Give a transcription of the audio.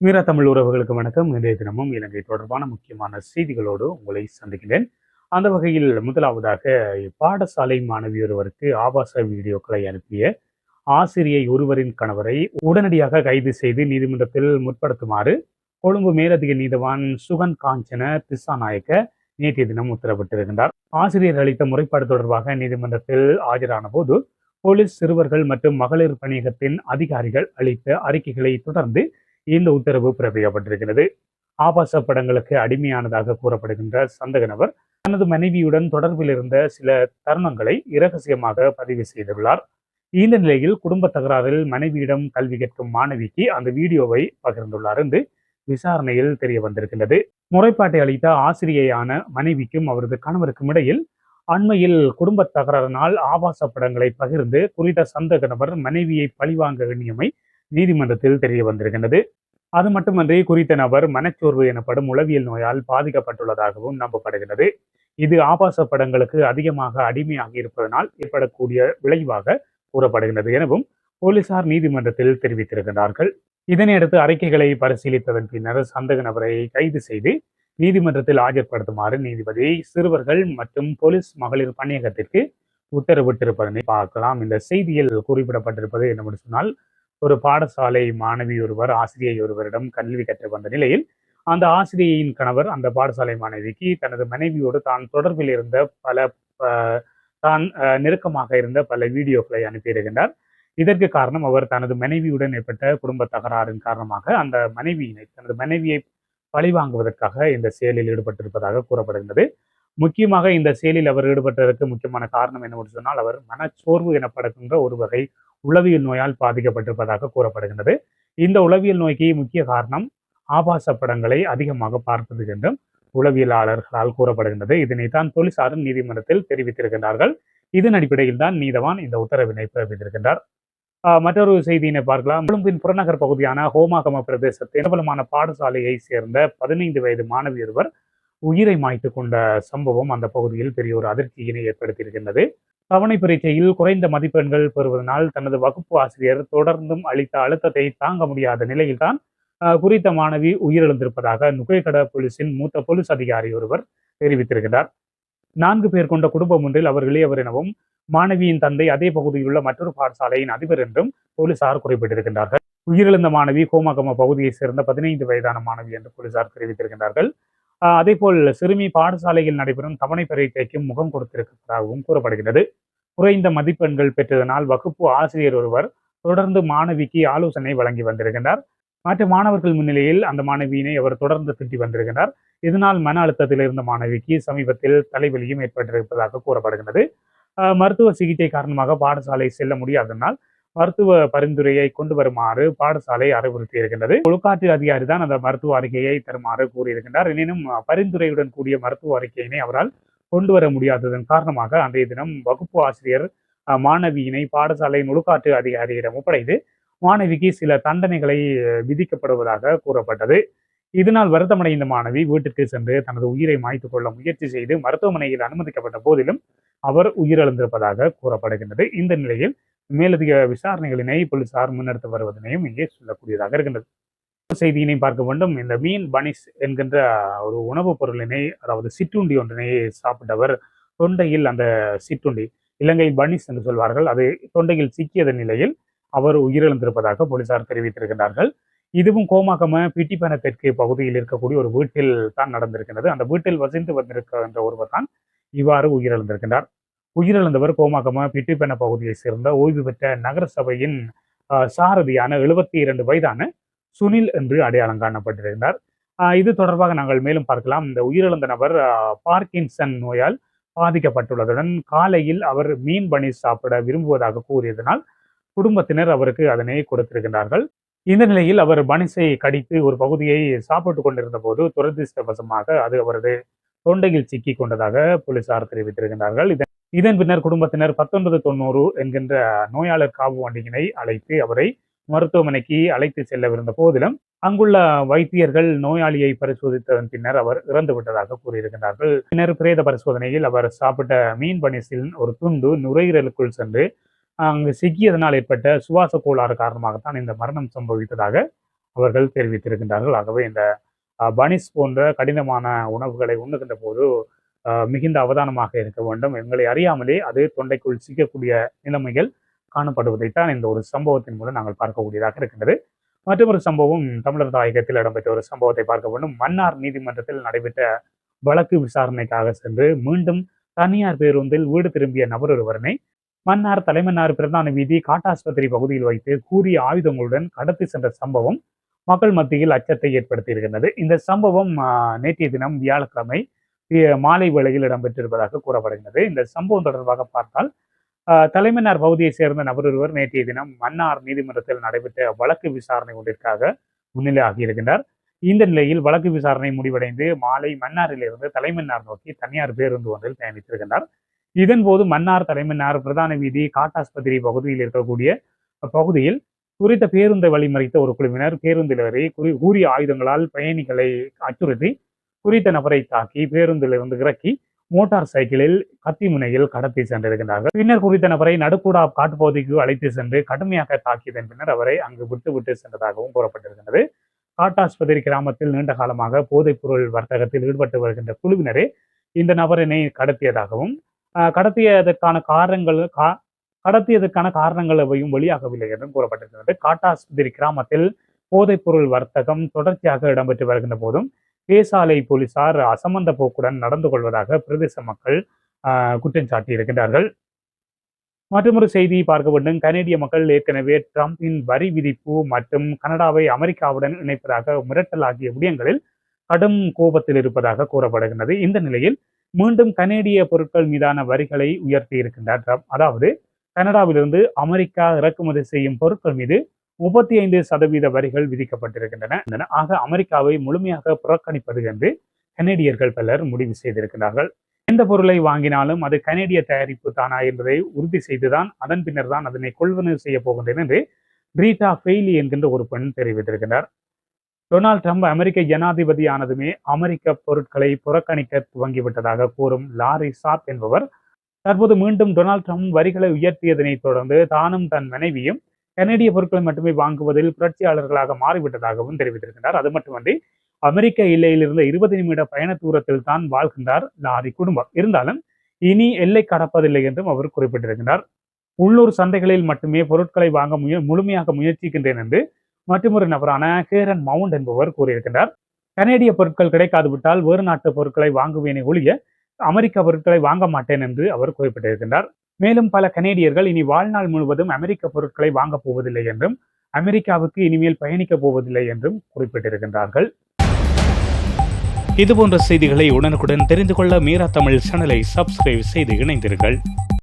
மீரா தமிழ் உறவுகளுக்கு வணக்கம். இன்றைய தினமும் இலங்கை தொடர்பான முக்கியமான செய்திகளோடு உங்களை சந்திக்கிறேன் அந்த வகையில் முதலாவதாக பாடசாலை மாணவி ஒருவருக்கு ஆபாச வீடியோக்களை அனுப்பிய ஆசிரியை ஒருவரின் கணவரை உடனடியாக கைது செய்து நீதிமன்றத்தில் முற்படுத்துமாறு கொழும்பு மேலதிக நீதவான் சுகன் காஞ்சன திசாநாயக்க நேற்றைய தினம் உத்தரவிட்டிருக்கின்றார். ஆசிரியர் அளித்த முறைப்பாடு தொடர்பாக நீதிமன்றத்தில் ஆஜரான போது போலீஸ் சிறுவர்கள் மற்றும் மகளிர் பணியகத்தின் அதிகாரிகள் அளித்த அறிக்கைகளை தொடர்ந்து இந்த உத்தரவு பிறப்பிக்கப்பட்டிருக்கிறது. ஆபாச படங்களுக்கு அடிமையானதாக கூறப்படுகின்ற சந்தக நபர் தனது மனைவியுடன் தொடர்பில் இருந்த சில தருணங்களை இரகசியமாக பதிவு செய்துள்ளார். இந்த நிலையில் குடும்ப தகராறில் மனைவியிடம் கல்வி கற்கும் மாணவிக்கு அந்த வீடியோவை பகிர்ந்துள்ளார் என்று விசாரணையில் தெரிய வந்திருக்கின்றது. முறைப்பாட்டை அளித்த ஆசிரியையான மனைவிக்கும் அவரது கணவருக்கும் இடையில் அண்மையில் குடும்ப தகராறினால் ஆபாச படங்களை பகிர்ந்து குறித்த சந்தக நபர் மனைவியை பழிவாங்க எண்ணியமை நீதிமன்றத்தில் தெரிய வந்திருக்கின்றது. அது மட்டுமன்றி குறித்த நபர் மனச்சோர்வு எனப்படும் உளவியல் நோயால் பாதிக்கப்பட்டுள்ளதாகவும் நம்பப்படுகிறது இது ஆபாச படங்களுக்கு அதிகமாக அடிமையாகி இருப்பதனால் ஏற்படக்கூடிய விளைவாக கூறப்படுகின்றது எனவும் போலீசார் நீதிமன்றத்தில் தெரிவித்திருக்கிறார்கள் இதனையடுத்து அறிக்கைகளை பரிசீலித்ததன் பின்னர் சந்தக நபரை கைது செய்து நீதிமன்றத்தில் ஆஜர்படுத்துமாறு நீதிபதி சிறுவர்கள் மற்றும் போலீஸ் மகளிர் பணியகத்திற்கு உத்தரவிட்டிருப்பதனை பார்க்கலாம். இந்த செய்தியில் குறிப்பிடப்பட்டிருப்பது என்னவென்று சொன்னால் ஒரு பாடசாலை மாணவி ஒருவர் ஆசிரியை ஒருவரிடம் கல்வி கற்று வந்த நிலையில் அந்த ஆசிரியையின் கணவர் அந்த பாடசாலை மாணவிக்கு தனது மனைவியோடு தான் தொடர்பில் இருந்த பல தான் அஹ், நெருக்கமாக இருந்த பல வீடியோக்களை அனுப்பியிருக்கின்றார் இதற்கு காரணம் அவர் தனது மனைவியுடன் ஏற்பட்ட குடும்ப தகராறின் காரணமாக அந்த மனைவியினை தனது மனைவியை பழிவாங்குவதற்காக இந்த செயலில் ஈடுபட்டிருப்பதாக கூறப்படுகின்றது. முக்கியமாக இந்த செயலில் அவர் ஈடுபட்டதற்கு முக்கியமான காரணம் என்னவென்று சொன்னால் அவர் மனச்சோர்வு எனப்படுகின்ற ஒரு வகை உளவியல் நோயால் பாதிக்கப்பட்டிருப்பதாக கூறப்படுகின்றது. இந்த உளவியல் நோய்க்கு முக்கிய காரணம் ஆபாச படங்களை அதிகமாக பார்ப்பது என்றும் உளவியலாளர்களால் கூறப்படுகின்றது. இதனைத்தான் போலீசாரும் நீதிமன்றத்தில் தெரிவித்திருக்கின்றார்கள். இதன் அடிப்படையில் தான் நீதவான் இந்த உத்தரவினை பிறப்பித்திருக்கின்றார். மற்றொரு செய்தியினை பார்க்கலாம். கொழும்பின் புறநகர் பகுதியான ஹோமாகம பிரதேசத்தின் பிரபலமான பாடசாலையை சேர்ந்த பதினைந்து வயது மாணவி ஒருவர் உயிரை மாய்த்து கொண்ட சம்பவம் அந்த பகுதியில் பெரிய ஒரு அதிர்ச்சியினை ஏற்படுத்தியிருக்கின்றது. தவணை பரீட்சையில் குறைந்த மதிப்பெண்கள் பெறுவதனால் தனது வகுப்பு ஆசிரியர் தொடர்ந்தும் அளித்த அழுத்தத்தை தாங்க முடியாத நிலையில்தான் ஆஹ், குறித்த மாணவி உயிரிழந்திருப்பதாக நுகைக்கட போலீசின் மூத்த போலீஸ் அதிகாரி ஒருவர் தெரிவித்திருக்கிறார். நான்கு பேர் கொண்ட குடும்பம் ஒன்றில் அவர் இளையவர் எனவும் மாணவியின் தந்தை அதே பகுதியில் உள்ள மற்றொரு பாடசாலையின் அதிபர் என்றும் போலீசார் குறிப்பிட்டிருக்கின்றார்கள். உயிரிழந்த மாணவி கோமாகம பகுதியைச் சேர்ந்த பதினைந்து வயதான மாணவி என்று போலீசார் தெரிவித்திருக்கின்றார்கள். அதே போல் சிறுமி பாடசாலையில் நடைபெறும் தவணை பரீட்சைக்கும் முகம் கொடுத்திருப்பதாகவும் கூறப்படுகிறது. குறைந்த மதிப்பெண்கள் பெற்றதனால் வகுப்பு ஆசிரியர் ஒருவர் தொடர்ந்து மாணவிக்கு ஆலோசனை வழங்கி வந்திருக்கின்றார். மற்ற மாணவர்கள் முன்னிலையில் அந்த மாணவியினை அவர் தொடர்ந்து திட்டி வந்திருக்கிறார் இதனால் மன அழுத்தத்தில் இருந்த மாணவிக்கு சமீபத்தில் தலைவலியும் ஏற்பட்டிருப்பதாக கூறப்படுகிறது ஆஹ் மருத்துவ சிகிச்சை காரணமாக பாடசாலை செல்ல முடியாதனால் மருத்துவ பரிந்துரையை கொண்டு வருமாறு பாடசாலை அறிவுறுத்தி இருக்கின்றது. ஒழுக்காற்று அதிகாரி தான் அந்த மருத்துவ அறிக்கையை தருமாறு கூறியிருக்கின்றார். எனினும் பரிந்துரையுடன் கூடிய மருத்துவ அறிக்கையினை அவரால் கொண்டு வர முடியாததன் காரணமாக அன்றைய தினம் வகுப்பு ஆசிரியர் மாணவியினை பாடசாலையின் ஒழுக்காற்று அதிகாரியிடம் ஒப்படைத்து மாணவிக்கு சில தண்டனைகளை விதிக்கப்படுவதாக கூறப்பட்டது. இதனால் வருத்தமடைந்த மாணவி வீட்டிற்கு சென்று தனது உயிரை மாய்த்து கொள்ள முயற்சி செய்து மருத்துவமனையில் அனுமதிக்கப்பட்ட போதிலும் அவர் உயிரிழந்திருப்பதாக கூறப்படுகின்றது. இந்த நிலையில் மேலதிக விசாரணைகளினை போலீசார் முன்னெடுத்து வருவதனையும் இங்கே சொல்லக்கூடியதாக இருக்கின்றது. செய்தியினை பார்க்க வேண்டும். இந்த மீன் பனிஸ் என்கின்ற ஒரு உணவுப் பொருளினை அதாவது சிற்றுண்டி ஒன்றினை சாப்பிட்டவர் தொண்டையில் அந்த சிற்றுண்டி இலங்கை பனிஸ் என்று சொல்வார்கள். அது தொண்டையில் சிக்கியதன் நிலையில் அவர் உயிரிழந்திருப்பதாக போலீசார் தெரிவித்திருக்கிறார்கள் இதுவும் கோமாகம பிட்டிப்பன தெற்கு பகுதியில் இருக்கக்கூடிய ஒரு வீட்டில் தான் நடந்திருக்கின்றது. அந்த வீட்டில் வசித்து வந்திருக்கின்ற ஒருவர் தான் இவ்வாறு உயிரிழந்திருக்கின்றார். உயிரிழந்தவர் கோமாகம பிட்டிப்பன பகுதியை சேர்ந்த ஓய்வு பெற்ற நகர சபையின் சாரதியான எழுபத்தி இரண்டு வயதான சுனில் என்று அடையாளம் காணப்பட்டிருந்தார். இது தொடர்பாக நாங்கள் மேலும் பார்க்கலாம். இந்த உயிரிழந்த நபர் பார்க்கின்சன் நோயால் பாதிக்கப்பட்டுள்ளதுடன் காலையில் அவர் மீன் பனி சாப்பிட விரும்புவதாக கூறியதனால் குடும்பத்தினர் அவருக்கு அதனை கொடுத்திருக்கின்றார்கள். இந்த நிலையில் அவர் பனிசை கடித்து ஒரு பகுதியை சாப்பிட்டு கொண்டிருந்த போது துரதிருஷ்டவசமாக அது அவரது தொண்டையில் சிக்கி கொண்டதாக போலீசார் தெரிவித்திருக்கின்றார்கள். இதன் இதன் பின்னர் குடும்பத்தினர் பத்தொன்பது தொண்ணூறு என்கின்ற நோயாளர் காவு வண்டியினை அழைத்து அவரை மருத்துவமனைக்கு அழைத்து செல்லவிருந்த போதிலும் அங்குள்ள வைத்தியர்கள் நோயாளியை பரிசோதித்ததன் பின்னர் அவர் இறந்து விட்டதாக கூறியிருக்கிறார்கள் பின்னர் பிரேத பரிசோதனையில் அவர் சாப்பிட்ட மீன் பனிசில் ஒரு துண்டு நுரையீரலுக்குள் சென்று அங்கு சிக்கியதனால் ஏற்பட்ட சுவாச கோளாறு காரணமாகத்தான் இந்த மரணம் சம்பவித்ததாக அவர்கள் தெரிவித்திருக்கின்றார்கள். ஆகவே இந்த பனிஸ் போன்ற கடினமான உணவுகளை உண்ணுகின்ற போது மிகுந்த அவதானமாக இருக்க வேண்டும். எங்களை அறியாமலே அது தொண்டைக்குள் சிக்கக்கூடிய நிலைமைகள் காணப்படுவதைத்தான் இந்த ஒரு சம்பவத்தின் மூலம் நாங்கள் பார்க்கக்கூடியதாக இருக்கின்றது. மற்றொரு சம்பவம் தமிழர் தாயகத்தில் இடம்பெற்ற ஒரு சம்பவத்தை பார்க்க வேண்டும். மன்னார் நீதிமன்றத்தில் நடைபெற்ற வழக்கு விசாரணைக்காக சென்று மீண்டும் தனியார் பேருந்தில் வீடு திரும்பிய நபர் ஒருவரனை மன்னார் தலைமன்னார் பிரதான வீதி காட்டாஸ்பத்திரி பகுதியில் வைத்து கூறிய ஆயுதங்களுடன் கடத்தி சென்ற சம்பவம் மக்கள் மத்தியில் அச்சத்தை ஏற்படுத்தி இருக்கின்றது. இந்த சம்பவம் நேற்றைய தினம் வியாழக்கிழமை மாலை வேளையில் இடம்பெற்றிருப்பதாக கூறப்படுகிறது இந்த சம்பவம் தொடர்பாக பார்த்தால் தலைமன்னார் பகுதியை சேர்ந்த நபர் ஒருவர் நேற்றைய தினம் மன்னார் நீதிமன்றத்தில் நடைபெற்ற வழக்கு விசாரணை ஒன்றிற்காக முன்னிலையாகி இருக்கின்றார் இந்த நிலையில் வழக்கு விசாரணை முடிவடைந்து மாலை மன்னாரிலிருந்து தலைமன்னார் நோக்கி தனியார் பேருந்து ஒன்றில் பயணித்திருக்கின்றார். இதன்போது மன்னார் தலைமன்னார் பிரதான வீதி காட்டாஸ்பத்திரி பகுதியில் இருக்கக்கூடிய பகுதியில் குறித்த பேருந்தை வழிமறித்த ஒரு குழுவினர் பேருந்தில் வரை குறி கூறிய ஆயுதங்களால் பயணிகளை அச்சுறுத்தி குறித்த நபரை தாக்கி பேருந்தில் இருந்து இறக்கி மோட்டார் சைக்கிளில் கத்தி முனையில் கடத்தி சென்றிருக்கிறார்கள் பின்னர் குறித்த நபரை நடுக்கூடா காட்டுப்பகுதிக்கு அழைத்து சென்று கடுமையாக தாக்கியதன் பின்னர் அவரை அங்கு விட்டு விட்டு சென்றதாகவும் கூறப்பட்டிருக்கிறது காட்டாஸ்பத்திரி கிராமத்தில் நீண்ட காலமாக போதைப்பொருள் வர்த்தகத்தில் ஈடுபட்டு வருகின்ற குழுவினரே இந்த நபரினை கடத்தியதாகவும் ஆஹ், கடத்தியதற்கான காரணங்கள் கா- கடத்தியதற்கான காரணங்கள் எவையும் வெளியாகவில்லை என்றும் கூறப்பட்டிருக்கிறது காட்டாஸ்பத்திரி கிராமத்தில் போதைப்பொருள் வர்த்தகம் தொடர்ச்சியாக இடம்பெற்று வருகின்ற போதும் பேசாலை போலீசார் அசமந்த போக்குடன் நடந்து கொள்வதாக பிரதேச மக்கள் ஆஹ், குற்றம் சாட்டியிருக்கிறார்கள் மற்றொரு செய்தி பார்க்க வேண்டும். கனேடிய மக்கள் ஏற்கனவே டிரம்பின் வரி விதிப்பு மற்றும் கனடாவை அமெரிக்காவுடன் இணைப்பதாக மிரட்டல் ஆகிய விடயங்களில் கடும் கோபத்தில் இருப்பதாக கூறப்படுகின்றது. இந்த நிலையில் மீண்டும் கனேடிய பொருட்கள் மீதான வரிகளை உயர்த்தி இருக்கின்றார் ட்ரம்ப். அதாவது கனடாவிலிருந்து அமெரிக்கா இறக்குமதி செய்யும் பொருட்கள் மீது முப்பத்தி ஐந்து சதவீத வரிகள் விதிக்கப்பட்டிருக்கின்றன. ஆக அமெரிக்காவை முழுமையாக புறக்கணிப்பது என்று கனேடியர்கள் பலர் முடிவு செய்திருக்கிறார்கள். எந்த பொருளை வாங்கினாலும் அது கனேடிய தயாரிப்பு தானா என்பதை உறுதி செய்துதான் அதன் பின்னர் தான் அதனை கொள்வனவு செய்ய போகின்றேன் என்று ரீட்டா ஃபெய்லி என்கின்ற ஒரு பெண் தெரிவித்திருக்கிறார். டொனால்ட் ட்ரம்ப் அமெரிக்க ஜனாதிபதி ஆனதுமே அமெரிக்க பொருட்களை புறக்கணிக்க துவங்கிவிட்டதாக கூறும் லாரி சாப் என்பவர் தற்போது மீண்டும் டொனால்ட் ட்ரம்ப் வரிகளை உயர்த்தியதனை தொடர்ந்து தானும் தன் மனைவியும் கனேடிய பொருட்களை மட்டுமே வாங்குவதில் புரட்சியாளர்களாக மாறிவிட்டதாகவும் தெரிவித்திருக்கிறார் அது மட்டுமன்றி அமெரிக்க எல்லையிலிருந்து இருபது நிமிட பயண தூரத்தில் தான் வாழ்கின்றார் லாரி குடும்பம். இருந்தாலும் இனி எல்லை கடப்பதில்லை என்றும் அவர் குறிப்பிட்டிருக்கிறார் உள்ளூர் சந்தைகளில் மட்டுமே பொருட்களை வாங்க முய முழுமையாக முயற்சிக்கின்றேன் என்று மற்றொரு நபரான கேரன் மவுண்ட் என்பவர் கூறியிருக்கிறார் கனேடிய பொருட்கள் கிடைக்காது விட்டால் வேறு நாட்டு பொருட்களை வாங்குவேனே ஒழிய அமெரிக்க பொருட்களை வாங்க மாட்டேன் என்று அவர் குறிப்பிட்டிருக்கின்றார். மேலும் பல கனேடியர்கள் இனி வாழ்நாள் முழுவதும் அமெரிக்க பொருட்களை வாங்கப் போவதில்லை என்றும் அமெரிக்காவுக்கு இனிமேல் பயணிக்கப் போவதில்லை என்றும் குறிப்பிட்டிருக்கின்றார்கள். இதுபோன்ற செய்திகளை உடனுக்குடன் தெரிந்து கொள்ள மீரா தமிழ் சேனலை சப்ஸ்கிரைப் செய்து இணைந்தீர்கள்